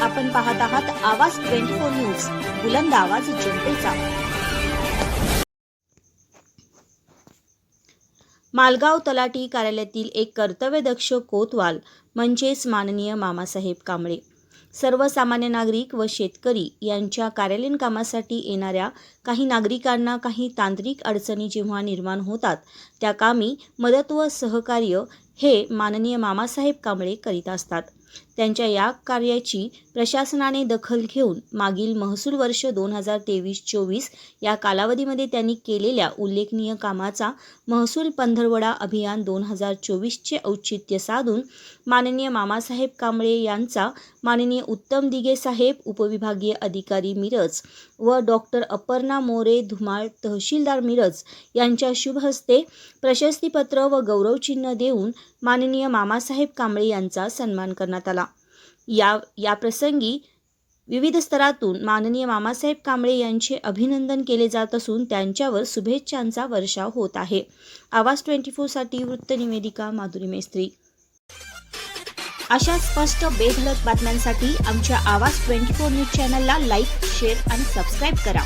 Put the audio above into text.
आपण पाहत आहात आवाज ट्वेंटी फोर न्यूज बुलंद आवाज जनतेचा. मालगाव तलाठी कार्यालयातील एक कर्तव्यदक्ष कोतवाल म्हणजेच माननीय मामासाहेब कांबळे. सर्वसामान्य नागरिक व शेतकरी यांच्या कार्यालयीन कामासाठी येणाऱ्या काही नागरिकांना काही तांत्रिक अडचणी जेव्हा निर्माण होतात त्या कामी मदत व सहकार्य हे माननीय मामासाहेब कांबळे करीत असतात. त्यांच्या या कार्याची प्रशासनाने दखल घेऊन मागील महसूल वर्ष दोन हजार तेवीस चोवीस या कालावधीमध्ये त्यांनी केलेल्या उल्लेखनीय कामाचा महसूल पंधरवडा अभियान दोन हजार चोवीसचे औचित्य साधून माननीय मामासाहेब कांबळे यांचा माननीय उत्तम दिगे साहेब उपविभागीय अधिकारी मिरज व डॉक्टर अपर्णा मोरे धुमाळ तहसीलदार मिरज यांच्या शुभ हस्ते प्रशस्तीपत्र व गौरवचिन्ह देऊन माननीय मामासाहेब कांबळे यांचा सन्मान करण्यात आला. या या प्रसंगी विविध स्तरातून माननीय मामासाहेब कांबळे यांचे अभिनंदन केले जात असून त्यांच्यावर शुभेच्छांचा वर्षाव होत आहे. आवाज ट्वेंटी फोरसाठी वृत्तनिवेदिका माधुरी मेस्त्री. अशा स्पष्ट बेधलक बातम्यांसाठी आमच्या आवाज ट्वेंटी फोर न्यूज चॅनलला लाईक शेअर आणि सबस्क्राईब करा.